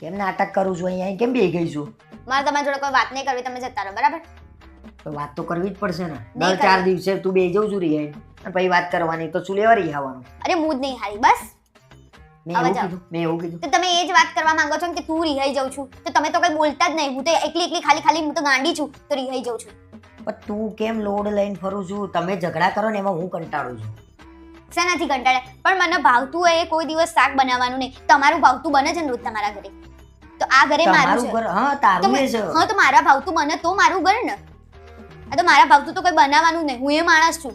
કેમ નાટક કરું છું અહીંયા? કેમ બે ગઈ છું? મારે તમારી જોડે કોઈ વાત નહીં કરવી તમે જતા રહો બરાબર? તો વાત તો કરવી જ પડશે ને. દર ચાર દિવસે તું બે જઉં છું રિહાઈ. અને પછી વાત કરવાની તો શું લેવા રહી આવવાનું? અરે હું જ નહીં હારી બસ. મેં એવું કીધું મેં એવું કીધું. તો તમે એ જ વાત કરવા માંગો છો કે તું રિહાઈ જાઉં છું. તો તમે તો કઈ બોલતા જ નહીં હું તો એકલી એકલી ખાલી ખાલી હું તો ગાંડી છું તો રિહાઈ જાઉં છું. પણ તું કેમ લોડ લઈને ફરું છું? તમે ઝઘડા કરો ને એમાં હું કંટાળું છું. શેનાથી કંટાળે? પણ મને ભાવતું હોય કોઈ દિવસ શાક બનાવવાનું નહીં. તમારું ભાવતું બને છે ને રોજ તમારા ઘરે. આ ઘરે મારું છે. ઘર હા તો તારું છે. હા તો મારા ભાવતું બને તો મારું ઘર ને. આ તો મારા ભાવતું તો કોઈ બનાવવાનું નહીં. હું એ માણસ છું.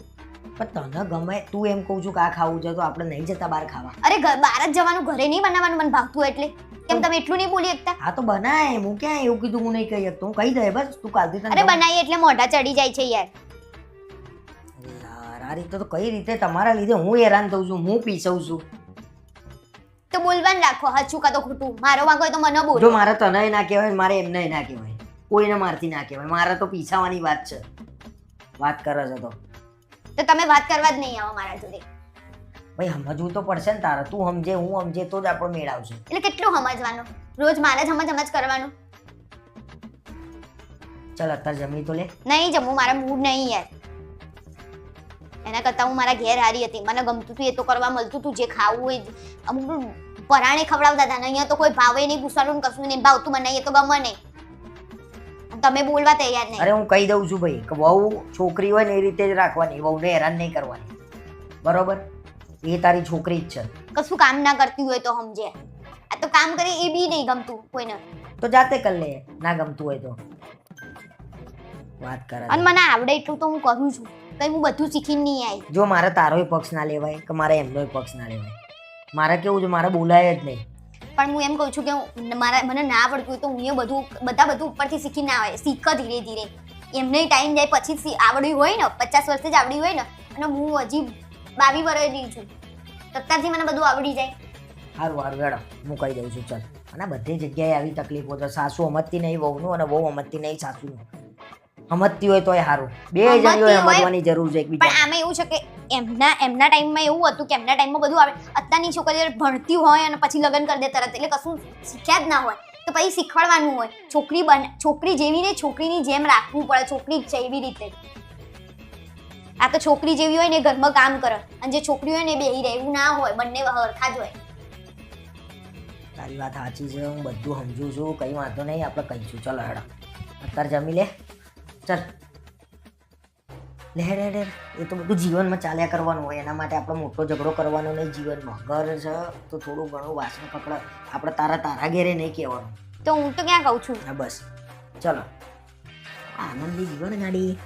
પણ તને ગમે તું એમ કહું છું કે આ ખાવું છે તો આપણે નહીં જતા બહાર ખાવા. અરે બહાર જ જવાનું ઘરે નહીં બનાવવાનું મને ભાવતું એટલે. કેમ તમે એટલું નહીં બોલી શકતા હા તો બનાય હું ક્યાં એવું કીધું હું નહીં કહી શકતો. હું કહી દે બસ તું કાલથી તને અરે બનાવી એટલે મોઢા ચડી જાય છે યાર. યાર આ રીતે તો કઈ રીતે તમારા લીધે હું હેરાન થઉં છું હું પીસવું છું. તો બોલવાનું રાખો હચું કાં તો ખોટું. મારો વાંકો હોય તો મને જો મારે તને ના કહેવાય મારે એમને ના કહેવાય. કોઈને મારથી ના કહેવાય. મારે તો પીછાવાની વાત છે. વાત કરે છે તો. તો તમે વાત કરવા જ નહીં આવો મારા જોડે. ભાઈ સમજવું તો પડશે ને તારે. તું સમજે હું સમજે તો જ આપણો મેળ આવશે. એટલે કેટલું સમજવાનું? રોજ મારે જ સમજ સમજ કરવાનું. ચાલ અત્યારે જમી તો લે. નહીં જમવું મારા મૂડ નહીં યાર. એના કરતાં હું મારા ઘેર હારી હતી. મને ગમતું હતું એ તો કરવા મળતું હતું જે ખાવું હોય અમુક પરાણે ખવડાવતા હતા ને અહીંયા તો કોઈ ભાવે નહીં પૂછવાનું કશું નહીં ભાવતું મને એ તો ગમે નહીં. તમે બોલવા તૈયાર નહીં. અરે હું કહી દઉં છું ભાઈ કે વહુ છોકરી હોય ને એ રીતે જ રાખવાની વહુને હેરાન નહીં કરવાની. બરોબર? એ તારી છોકરી જ છે. કશું કામ ના કરતી હોય તો સમજે. આ તો કામ કરે એ બી નહીં ગમતું કોઈને. તો જાતે કરી લે ના ગમતું હોય તો. વાત કરે અને મને આવડે એટલું તો હું કરું છું. કઈ હું બધું શીખીને નહીં આવી. જો મારે તારોય પક્ષ ના લેવાય કે મારે એમનો પક્ષ ના લેવાય. મારે કેવું છે મારે બોલાય જ નહીં. પણ હું એમ કહું છું કે મારા મને ના આવડતું હોય તો હું એ બધું બધા બધું ઉપરથી શીખી ના આવે. શીખ ધીરે ધીરે. એમને ટાઈમ જાય પછી આવડ્યું હોય ને પચાસ વર્ષથી જ આવડ્યું હોય ને અને હું હજી બાવી વર્ષની છું. અત્યારથી મને બધું આવડી જાય. સારું સારું વેડો હું કહી દઉં છું ચાલ. અને બધી જગ્યાએ આવી તકલીફો તો સાસુ સમજતી નહીં વહુનું અને વહુ સમજતી નહીં સાસુનું. સમજતી હોય તોય સારું બે સમજતી જણીઓ સમજવાની જરૂર છે પણ આમાં એવું છે કે એમના એમના ટાઈમમાં એવું હતું કે એમના ટાઈમમાં બધું આવે. અત્યારની છોકરીઓ ભણતી હોય અને પછી લગ્ન કરી દે તરત એટલે કશું શીખ્યા જ ના હોય. તો પછી શીખવાડવાનું હોય. છોકરી બન છોકરી જેવી ને છોકરીની જેમ રાખવું પડે છોકરી છે એવી રીતે. આ તો છોકરી જેવી હોય ને ઘરમાં કામ કરે. અને જે છોકરી હોય ને બેહી રહે એવું ના હોય બંને હરખા જ હોય. તારી વાત સાચી છે હું બધું સમજુ છું કઈ વાંધો નહીં આપણે કહીશું. ચલો હેડા. અત્યારે જમી લે. ચાલ. લે હેડ હેડ. એ તો બધું જીવનમાં ચાલ્યા કરવાનું હોય. એના માટે આપણે મોટો ઝઘડો કરવાનો નહીં. જીવનમાં ઘર છે તો થોડું ઘણું વાસણ પકડ આપણે તારા તારા ઘેરે નહીં કહેવાનું. તો હું તો ક્યાં કહું છું? હા બસ. ચલો. આનંદી જીવન ગાડી.